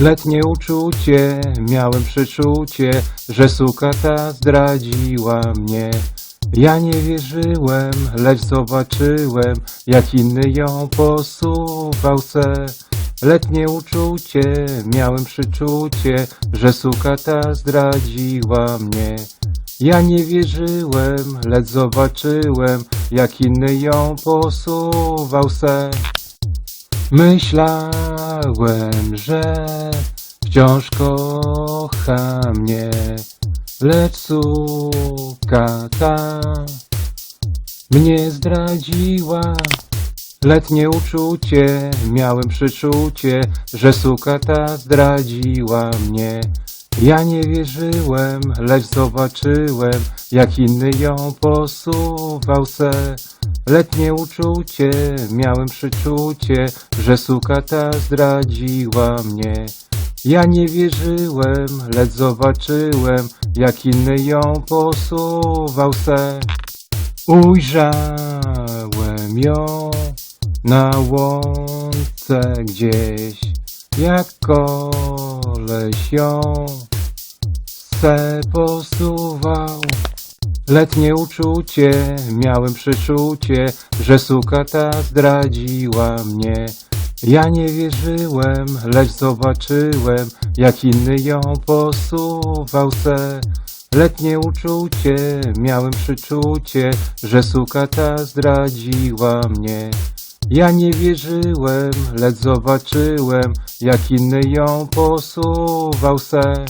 Letnie uczucie, miałem przeczucie, że suka ta zdradziła mnie. Ja nie wierzyłem, lecz zobaczyłem, jak inny ją posuwał se. Letnie uczucie, miałem przeczucie, że suka ta zdradziła mnie. Ja nie wierzyłem, lecz zobaczyłem, jak inny ją posuwał se. Myślałem, że wciąż kocha mnie, lecz suka ta mnie zdradziła. Letnie uczucie, miałem przeczucie, że suka ta zdradziła mnie. Ja nie wierzyłem, lecz zobaczyłem, jak inny ją posuwał se. Letnie uczucie, miałem przeczucie, że suka ta zdradziła mnie. Ja nie wierzyłem, lecz zobaczyłem, jak inny ją posuwał se. Ujrzałem ją na łące gdzieś, jak koleś ją se posuwał. Letnie uczucie, miałem przeczucie, że suka ta zdradziła mnie. Ja nie wierzyłem, lecz zobaczyłem, jak inny ją posuwał se. Letnie uczucie, miałem przeczucie, że suka ta zdradziła mnie. Ja nie wierzyłem, lecz zobaczyłem, jak inny ją posuwał se.